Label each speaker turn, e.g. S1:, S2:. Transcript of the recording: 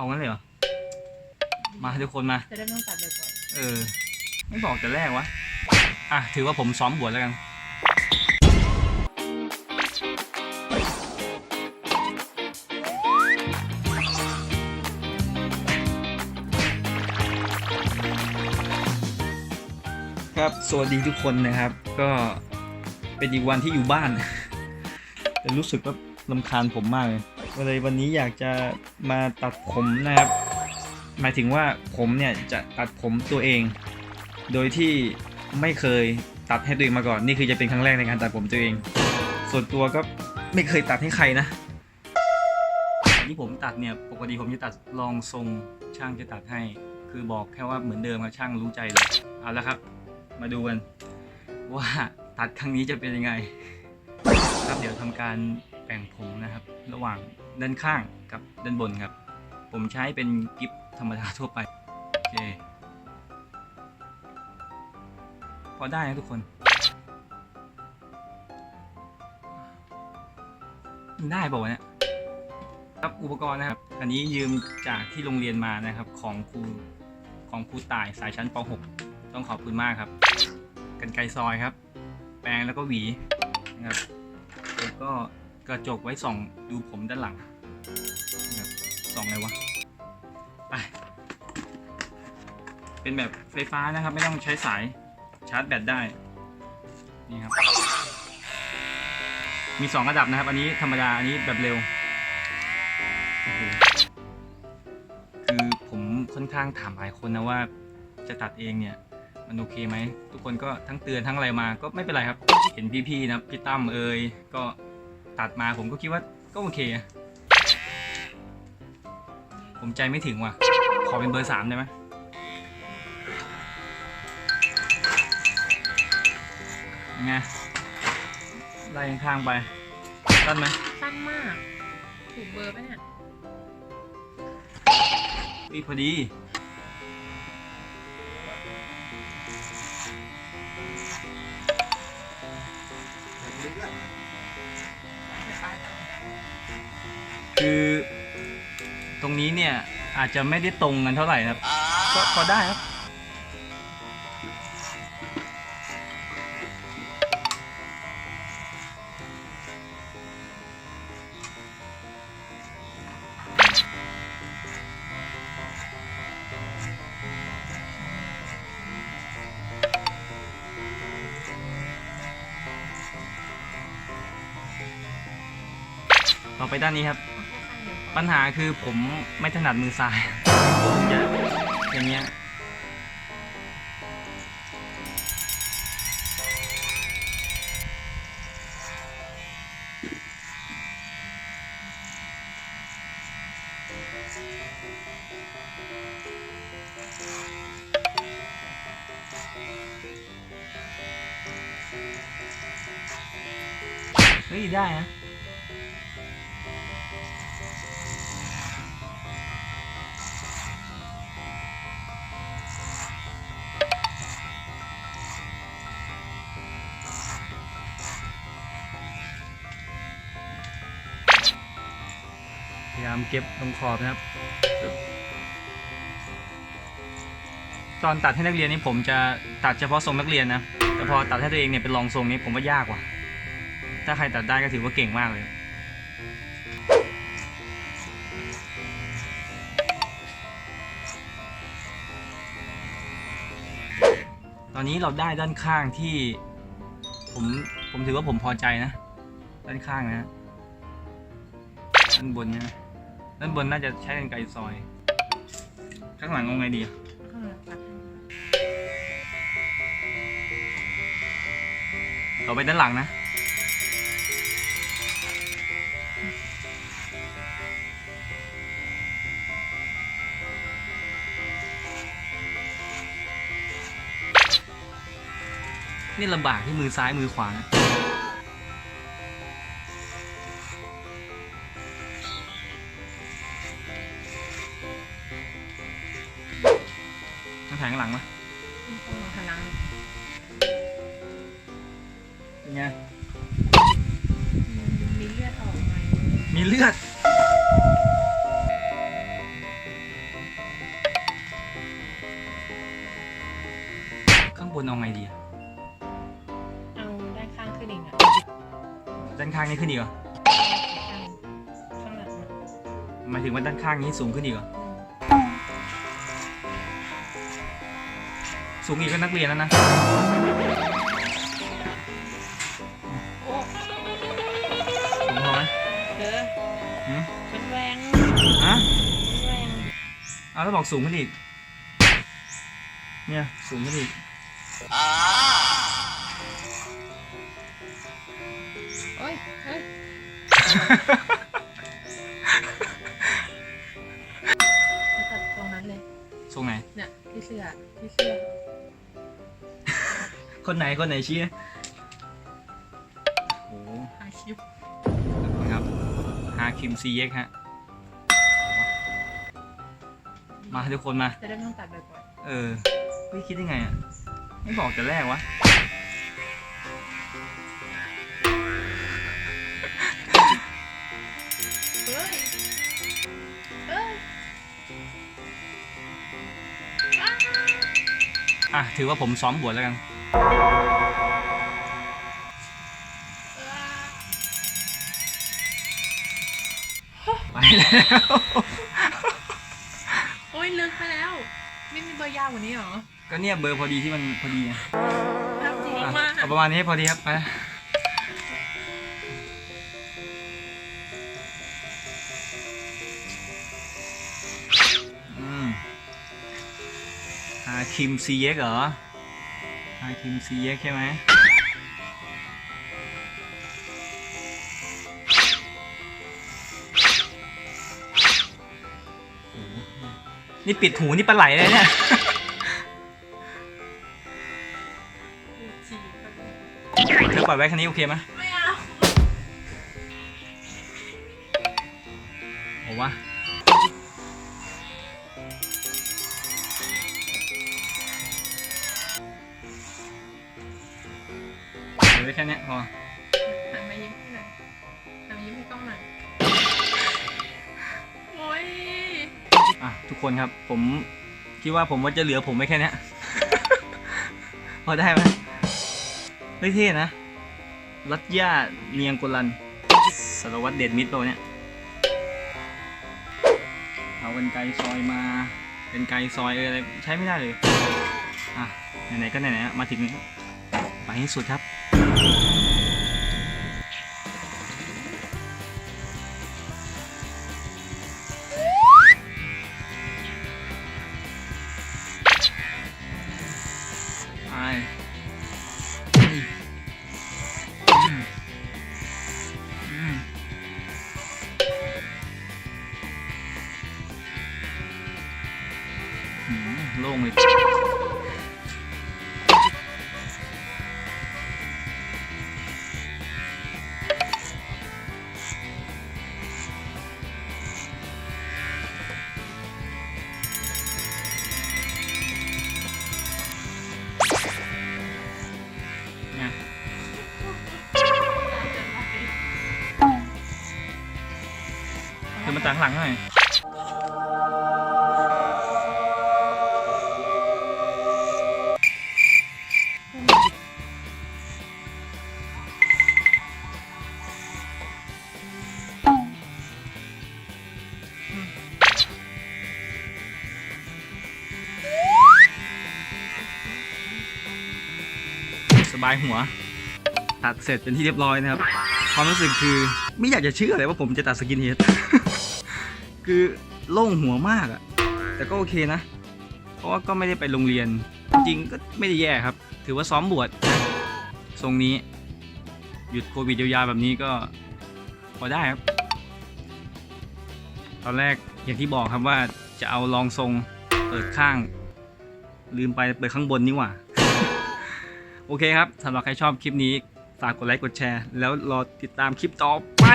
S1: เอางั้นเลยเหรอ มาทุกคนมา
S2: จะได้ไม่ต้องตัดบ่อย
S1: เออ ไม่บอกแต่แรกวะ อะ ถือว่าผมซ้อมบวชแล้วกัน ครับ สวัสดีทุกคนนะครับ ก็เป็นอีกวันที่อยู่บ้าน แต่รู้สึกว่าลำคาญผมมากเลย ก็เลยวันนี้อยากจะมาตัดผมนะครับ หมายถึงว่าผมเนี่ยจะตัดผมตัวเอง โดยที่ไม่เคยตัดให้ตัวเองมาก่อน นี่คือจะเป็นครั้งแรกในการตัดผมตัวเอง ส่วนตัวก็ไม่เคยตัดให้ใครนะที่ผมตัดเนี่ยปกติผมจะตัดลองทรงช่างจะตัดให้ คือบอกแค่ว่าเหมือนเดิมครับช่างรู้ใจเลยเอาละครับ มาดูกันว่าตัดครั้งนี้จะเป็นยังไง ครับเดี๋ยวทำการแบ่งผมนะครับ ระหว่างด้านข้างกับด้านบนครับ ผมใช้เป็นกิฟธรรมดาทั่วไปโอเคพอได้นะทุกคนได้บอกว่าวะเนี่ยครับอุปกรณ์นะครับ อันนี้ยืมจากที่โรงเรียนมานะครับ ของครูของครูต่ายสายชั้นป .6 ต้องขอบคุณมากครับ กันไกรซอยครับ แปรงแล้วก็หวีนะครับ แล้วก็กระจกไว้ส่องดูผมด้านหลังส่องอะไรวะไปเป็นแบบไฟฟ้านะครับ ไม่ต้องใช้สายชาร์จแบตได้ นี่ครับ มีสองระดับนะครับ อันนี้ธรรมดา อันนี้แบบเร็ว คือผมค่อนข้างถามหลายคนนะว่าจะตัดเองเนี่ย มันโอเคไหมทุกคนก็ทั้งเตือนทั้งอะไรมาก็ไม่เป็นไรครับ เห็นพี่ๆนะครับพี่ตั้มเอ่ยก็ตัดมาผมก็คิดว่าก็โอเคอะผมใจไม่ถึงว่ะ ขอเป็นเบอร์สามได้ไหมยังไงไล่ข้างๆไปตัดไหม
S2: ๆสั้นมาก ถูกเบอร์ปะเนี่ย
S1: อุ้ยพอดี คือตรงนี้เนี่ยอาจจะไม่ได้ตรงกันเท่าไหร่ครับ ก็พอได้ครับ ไปด้านนี้ครับ
S2: เอาแค่สั้นเดียว
S1: ปัญหาคือผมไม่ถนัดมือซ้ายจะอย่างเงี้ยเฮ้ยได้นะ ยายามเก็บตรงขอบนะครับ ตอนตัดให้นักเรียนนี่ผมจะตัดเฉพาะทรงนักเรียนนะ แต่พอตัดให้ตัวเองเนี่ยเป็นรองทรงนี้ผมว่ายากว่ะถ้าใครตัดได้ก็ถือว่าเก่งมากเลยตอนนี้เราได้ด้านข้างที่ผมผมถือว่าผมพอใจนะ ด้านข้างนะด้านบนเนี่ยนะ ด้านบนน่าจะใช้กันไกรซอย ข้างหลังเอาไงดี
S2: ข้างหลังตัดให้
S1: ต่อไปด้านหลังนะ นี่ลำบากที่มือซ้ายมือขวานะ แข็งหลังมา
S2: หนหลัง
S1: เป็นไง
S2: มีเลือดออกไหม
S1: มีเลือด ข้างบนเอาไงดี
S2: เอาด้านข้างขึ้นอีกอะ
S1: ด้านข้างนี้ขึ้นอีกเหรอ
S2: ข้ห
S1: มายถึงว่าด้านข้างนี้สูงขึ้นอีกเหรอ สูงอีกก็นักเรียนแล้วนะ
S2: โอ้
S1: สูงพอไหม
S2: เธอ
S1: หืม
S2: มันแรง
S1: ฮะ
S2: มันแรง
S1: เอาแล้วบอกสูงขึ้นอีก เนี่ยสูงขึ้นอีก
S2: โอ้ยเฮ้ยจะตัดตรงนั้นเลย
S1: ทรงไหน
S2: เนี่ยที่เสื้อที่เสื้อ
S1: คนไหนคนไหนชี้นะโอ้โห
S2: อาชิป
S1: ครับฮาคิมซีเอ็กฮะ มาทุกคนมา
S2: จะได้ไม่ต้องตัดบ่อย
S1: เออไม่คิดได้ไงอะ ไม่บอกแต่แรกวะ
S2: ๆเฮ้ยเฮ้ยอ้า
S1: อะ ถือว่าผมซ้อมบวชแล้วกัน ไปแล้ว
S2: โอ้ยลึกไปแล้ว ไม่มีเบอร์ยาวกว่านี้เหรอ
S1: ก็เนี่ยเบอร์พอดีที่มันพอดีไง
S2: น่ากลัว
S1: อะ
S2: มาก
S1: เอาประมาณนี้พอดีครับไปอืมฮาคิมซีเอ็กเหรอ ฮาคิมซีเอ็กใช่ไหมโอ้โหนี่ปิดหูนี่ปลาไหลเลยเนี่ย
S2: กูจีบมัน
S1: เธอปล่อยไว้แค่นี้โอเคไหม
S2: ไม่เอา
S1: โอ้วะ ปล่อยไว้แค่เนี้ยพอ
S2: หันมายิ้มให้หน่อยหันมายิ้มให้กล้องหน่อยโอ้ย
S1: อะทุกคนครับ ผมคิดว่าผมว่าจะเหลือผมไว้แค่เนี้ย พอได้ไหมเฮ้ยเท่นะ รัตย่าเนียงกุลันสารวัตรเดชมิตรเปล่าวะเนี่ยเอาเป็นไกรซอยมาเป็นไกรซอยเอออะไรใช้ไม่ได้เลย อะไหนๆก็ไหนๆอะมาถึงไปให้สุดครับไปอืมอืมอืม โล่งเลย จากข้างหลังหน่อยสบายหัว ตัดเสร็จเป็นที่เรียบร้อยนะครับ ความรู้สึกคือไม่อยากจะเชื่อเลยว่าผมจะตัดสกินเฮด คือโล่งหัวมากอะแต่ก็โอเคนะ เพราะว่าก็ไม่ได้ไปโรงเรียน จริงก็ไม่ได้แย่ครับ ถือว่าซ้อมบวชทรงนี้ หยุดโควิดยาวๆแบบนี้ก็พอได้ครับ ตอนแรกอย่างที่บอกครับว่าจะเอาลองทรงเปิดข้าง ลืมไปเปิดข้างบนนี่หว่า โอเคครับสำหรับใครชอบคลิปนี้ฝากกดไลค์กดแชร์ แล้วรอติดตามคลิปต่อไป